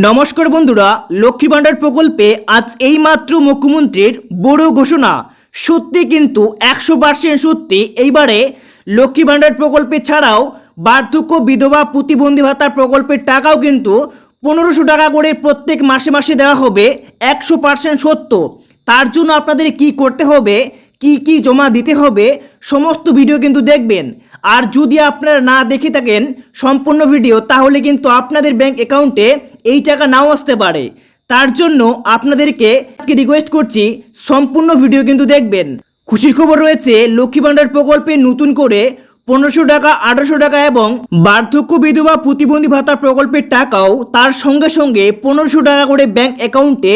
নমস্কার বন্ধুরা, লক্ষ্মী ভাণ্ডার প্রকল্পে আজ এইমাত্র মুখ্যমন্ত্রীর বড় ঘোষণা। সত্যি কিন্তু একশো পার্সেন্ট সত্যি। এইবারে লক্ষ্মী ভাণ্ডার প্রকল্পে ছাড়াও বার্ধক্য বিধবা প্রতিবন্ধী ভাতার প্রকল্পের টাকাও কিন্তু পনেরোশো টাকা করে প্রত্যেক মাসে মাসে দেওয়া হবে, একশো পার্সেন্ট সত্য। তার জন্য আপনাদের কি করতে হবে, কি কি জমা দিতে হবে, সমস্ত ভিডিও কিন্তু দেখবেন। আর যদি আপনারা না দেখে থাকেন সম্পূর্ণ ভিডিও, তাহলে কিন্তু আপনাদের ব্যাংক অ্যাকাউন্টে এই টাকা নাও আসতে পারে। তার জন্য আপনাদেরকে আজকে রিকোয়েস্ট করছি, সম্পূর্ণ ভিডিও কিন্তু দেখবেন। খুশির খবর রয়েছে, লক্ষ্মী ভাণ্ডার প্রকল্পে নতুন করে পনেরোশো টাকা, আঠারোশো টাকা এবং বার্ধক্য বিধবা প্রতিবন্ধী ভাতা প্রকল্পের টাকাও তার সঙ্গে সঙ্গে পনেরোশো টাকা করে ব্যাংক অ্যাকাউন্টে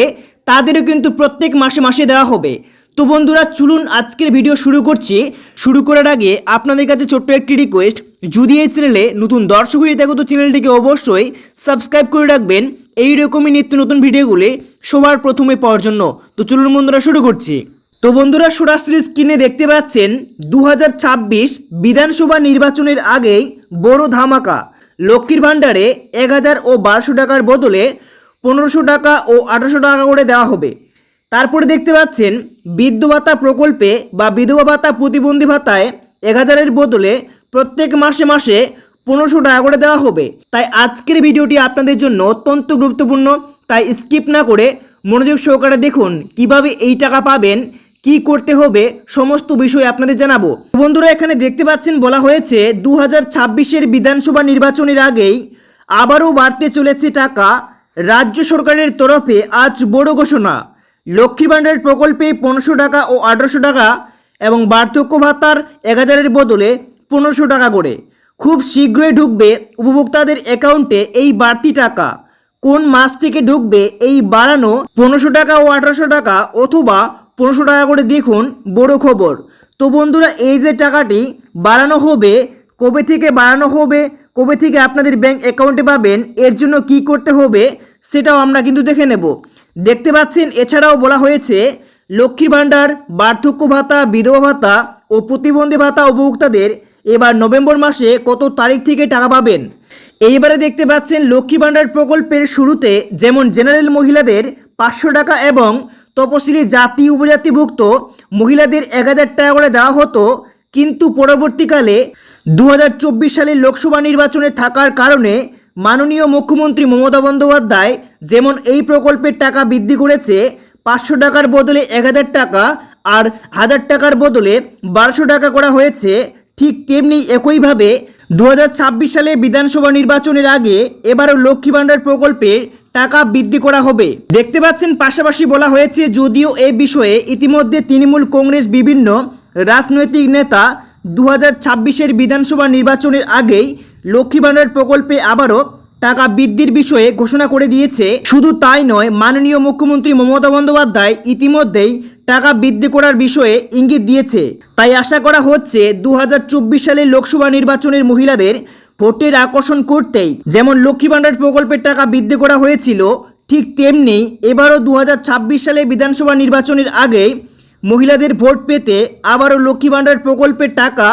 তাদেরও কিন্তু প্রত্যেক মাসে মাসে দেওয়া হবে। তো বন্ধুরা, চলুন আজকের ভিডিও শুরু করছি। শুরু করার আগে আপনাদের কাছে ছোট্ট একটি রিকোয়েস্ট যদি এই চ্যানেলে নতুন দর্শক হয়ে থাকো, তো চ্যানেলটিকে অবশ্যই সাবস্ক্রাইব করে রাখবেন। এই রকমই নিত্য নতুন ভিডিওগুলি সবার প্রথমে পাওয়ার জন্য। তো চলুন বন্ধুরা, শুরু করছি। তো বন্ধুরা, সরাসরি স্ক্রিনে দেখতে পাচ্ছেন দু হাজার ছাব্বিশ বিধানসভা নির্বাচনের আগেই বড় ধামাকা। লক্ষ্মীর ভাণ্ডারে এক হাজার ও বারোশো টাকার বদলে পনেরোশো টাকা ও আঠারোশো টাকা করে দেওয়া হবে। তারপরে দেখতে পাচ্ছেন বৃদ্ধ ভাতা প্রকল্পে বা বিধবা ভাতা প্রতিবন্ধী ভাতায় এক হাজারের বদলে প্রত্যেক মাসে মাসে পনেরোশো টাকা করে দেওয়া হবে। তাই আজকের ভিডিওটি আপনাদের জন্য অত্যন্ত গুরুত্বপূর্ণ। তাই স্কিপ না করে মনোযোগ সহকারে দেখুন কীভাবে এই টাকা পাবেন, কি করতে হবে, সমস্ত বিষয় আপনাদের জানাব। বন্ধুরা, এখানে দেখতে পাচ্ছেন বলা হয়েছে দু হাজার বিধানসভা নির্বাচনের আগেই আবারও বাড়তে চলেছে টাকা রাজ্য সরকারের তরফে আজ বড় ঘোষণা। লক্ষ্মী ভাণ্ডার প্রকল্পে পনেরোশো টাকা ও আঠারোশো টাকা এবং বার্ধক্য ভাতার এক হাজারের বদলে পনেরোশো টাকা করে। খুব শীঘ্রই ঢুকবে উপভোক্তাদের অ্যাকাউন্টে এই বাড়তি টাকা। কোন মাস থেকে ঢুকবে এই বাড়ানো পনেরোশো টাকা ও আঠারোশো টাকা অথবা পনেরোশো টাকা করে দেখুন বড় খবর। তো বন্ধুরা, এই যে টাকাটি বাড়ানো হবে, কবে থেকে বাড়ানো হবে, কবে থেকে আপনাদের ব্যাংক অ্যাকাউন্টে পাবেন, এর জন্য কি করতে হবে সেটাও আমরা কিন্তু দেখে নেব। দেখতে পাচ্ছেন, এছাড়াও বলা হয়েছে, লক্ষ্মীর ভাণ্ডার, বার্ধক্য ভাতা, বিধবা ভাতা ও প্রতিবন্ধী ভাতা উপভোক্তাদের এবার নভেম্বর মাসে কত তারিখ থেকে টাকা পাবেন? এইবারে দেখতে পাচ্ছেন লক্ষ্মী ভাণ্ডার প্রকল্পের শুরুতে যেমন জেনারেল মহিলাদের পাঁচশো টাকা এবং তপশিলি জাতি উপজাতিভুক্ত মহিলাদের এক হাজার টাকা করে দেওয়া হতো। কিন্তু পরবর্তীকালে দু হাজার চব্বিশ সালের লোকসভা নির্বাচনে থাকার কারণে মাননীয় মুখ্যমন্ত্রী মমতা বন্দ্যোপাধ্যায় যেমন এই প্রকল্পের টাকা বৃদ্ধি করেছে, পাঁচশো টাকার বদলে এক হাজার টাকা আর হাজার টাকার বদলে বারোশো টাকা করা হয়েছে। ঠিক তেমনি একইভাবে দু হাজার ছাব্বিশ সালে বিধানসভা নির্বাচনের আগে এবারও লক্ষ্মী ভাণ্ডার প্রকল্পের টাকা বৃদ্ধি করা হবে। দেখতে পাচ্ছেন, পাশাপাশি বলা হয়েছে, যদিও এ বিষয়ে ইতিমধ্যে তৃণমূল কংগ্রেস বিভিন্ন রাজনৈতিক নেতা দু হাজার বিধানসভা নির্বাচনের আগেই লক্ষ্মী ভাণ্ডার প্রকল্পে আবারও টাকা বৃদ্ধির বিষয়ে ঘোষণা করে দিয়েছে। শুধু তাই নয়, মাননীয় মুখ্যমন্ত্রী মমতা বন্দ্যোপাধ্যায় ইতিমধ্যেই টাকা বৃদ্ধি করার বিষয়ে ইঙ্গিত দিয়েছে। তাই আশা করা হচ্ছে দু হাজার চব্বিশ সালের লোকসভা নির্বাচনের মহিলাদের ভোটের আকর্ষণ করতেই যেমন লক্ষ্মী ভাণ্ডার প্রকল্পের টাকা বৃদ্ধি করা হয়েছিল, ঠিক তেমনি এবারও দু হাজার ছাব্বিশ সালে বিধানসভা নির্বাচনের আগে মহিলাদের ভোট পেতে আবারও লক্ষ্মী ভাণ্ডার প্রকল্পের টাকা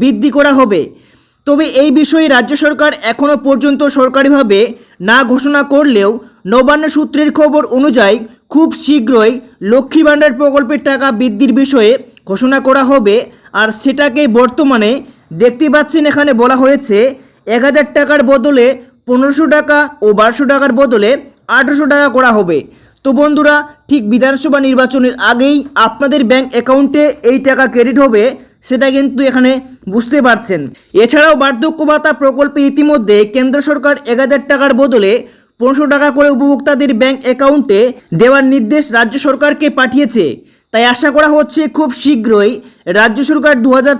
বৃদ্ধি করা হবে। তবে এই বিষয়ে রাজ্য সরকার এখনও পর্যন্ত সরকারিভাবে না ঘোষণা করলেও নবান্ন সূত্রের খবর অনুযায়ী খুব শীঘ্রই লক্ষ্মী ভাণ্ডার প্রকল্পের টাকা বৃদ্ধির বিষয়ে ঘোষণা করা হবে, আর সেটাকে বর্তমানে দেখতে পাচ্ছেন এখানে বলা হয়েছে, এক হাজার টাকার বদলে পনেরোশো টাকা ও বারোশো টাকার বদলে আঠেরোশো টাকা করা হবে। তো বন্ধুরা, ঠিক বিধানসভা নির্বাচনের আগেই আপনাদের ব্যাংক অ্যাকাউন্টে এই টাকা ক্রেডিট হবে, সেটা কিন্তু এখানে বুঝতে পারছেন। এছাড়াও বার্ধক্য ভাতা প্রকল্পে ইতিমধ্যে কেন্দ্র সরকার এক হাজার টাকার বদলে পনেরোশো টাকা করে উপভোক্তাদের ব্যাংক অ্যাকাউন্টে দেওয়ার নির্দেশ রাজ্য সরকারকে পাঠিয়েছে। তাই আশা করা হচ্ছে খুব শীঘ্রই রাজ্য সরকার দু হাজার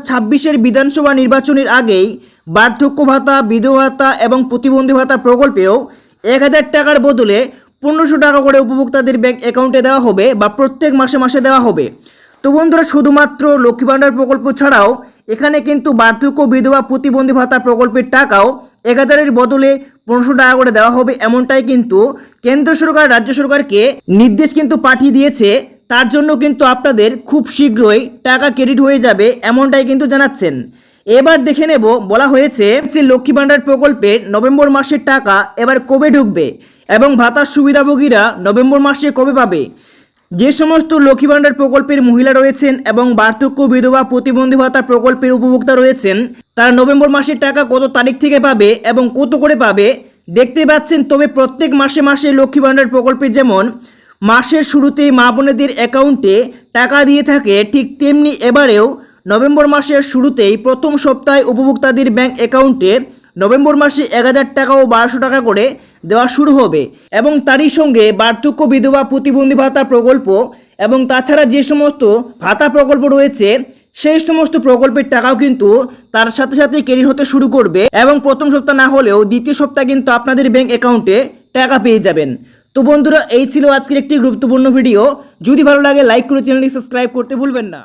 বিধানসভা নির্বাচনের আগেই বার্ধক্য ভাতা, বিধবা ভাতা এবং প্রতিবন্ধী ভাতা প্রকল্পেও এক হাজার টাকার বদলে পনেরোশো টাকা করে উপভোক্তাদের ব্যাংক অ্যাকাউন্টে দেওয়া হবে বা প্রত্যেক মাসে মাসে দেওয়া হবে। তো বন্ধুরা, শুধুমাত্র লক্ষ্মী ভাণ্ডার প্রকল্প ছাড়াও এখানে কিন্তু বার্ধক্য, বিধবা, প্রতিবন্ধী ভাতা প্রকল্পের টাকাও এক হাজারের বদলে পনেরোশো টাকা করে দেওয়া হবে এমনটাই কিন্তু কেন্দ্র সরকার, রাজ্য সরকারকে নির্দেশ কিন্তু পাঠিয়ে দিয়েছে। তার জন্য কিন্তু আপনাদের খুব শীঘ্রই টাকা ক্রেডিট হয়ে যাবে এমনটাই কিন্তু জানাচ্ছেন। এবার দেখে নেব, বলা হয়েছে যে লক্ষ্মী ভাণ্ডার প্রকল্পের নভেম্বর মাসের টাকা এবার কবে ঢুকবে এবং ভাতার সুবিধাভোগীরা নভেম্বর মাসে কবে পাবে? যে সমস্ত লক্ষ্মী ভাণ্ডার প্রকল্পের মহিলা রয়েছেন এবং বার্ধক্য বিধবা প্রতিবন্ধী ভাতা প্রকল্পের উপভোক্তা রয়েছেন, তারা নভেম্বর মাসের টাকা কত তারিখ থেকে পাবে এবং কত করে পাবে, দেখতে পাচ্ছেন, তবে প্রত্যেক মাসে মাসে লক্ষ্মী ভাণ্ডার প্রকল্পের যেমন মাসের শুরুতেই মা বোনেদের অ্যাকাউন্টে টাকা দিয়ে থাকে, ঠিক তেমনি এবারেও নভেম্বর মাসের শুরুতেই প্রথম সপ্তাহে উপভোক্তাদের ব্যাংক অ্যাকাউন্টে নভেম্বর মাসে এক হাজার টাকা ও বারোশো টাকা করে দেওয়া শুরু হবে। এবং তারই সঙ্গে বার্ধক্য বিধবা প্রতিবন্ধী ভাতা প্রকল্প এবং তাছাড়া যে সমস্ত ভাতা প্রকল্প রয়েছে, সেই সমস্ত প্রকল্পের টাকাও কিন্তু তার সাথে সাথে ক্রেডিট হতে শুরু করবে এবং প্রথম সপ্তাহ না হলেও দ্বিতীয় সপ্তাহ কিন্তু আপনাদের ব্যাংক অ্যাকাউন্টে টাকা পেয়ে যাবেন। তো বন্ধুরা, এই ছিল আজকের একটি গুরুত্বপূর্ণ ভিডিও। যদি ভালো লাগে, লাইক করে চ্যানেলটি সাবস্ক্রাইব করতে ভুলবেন না।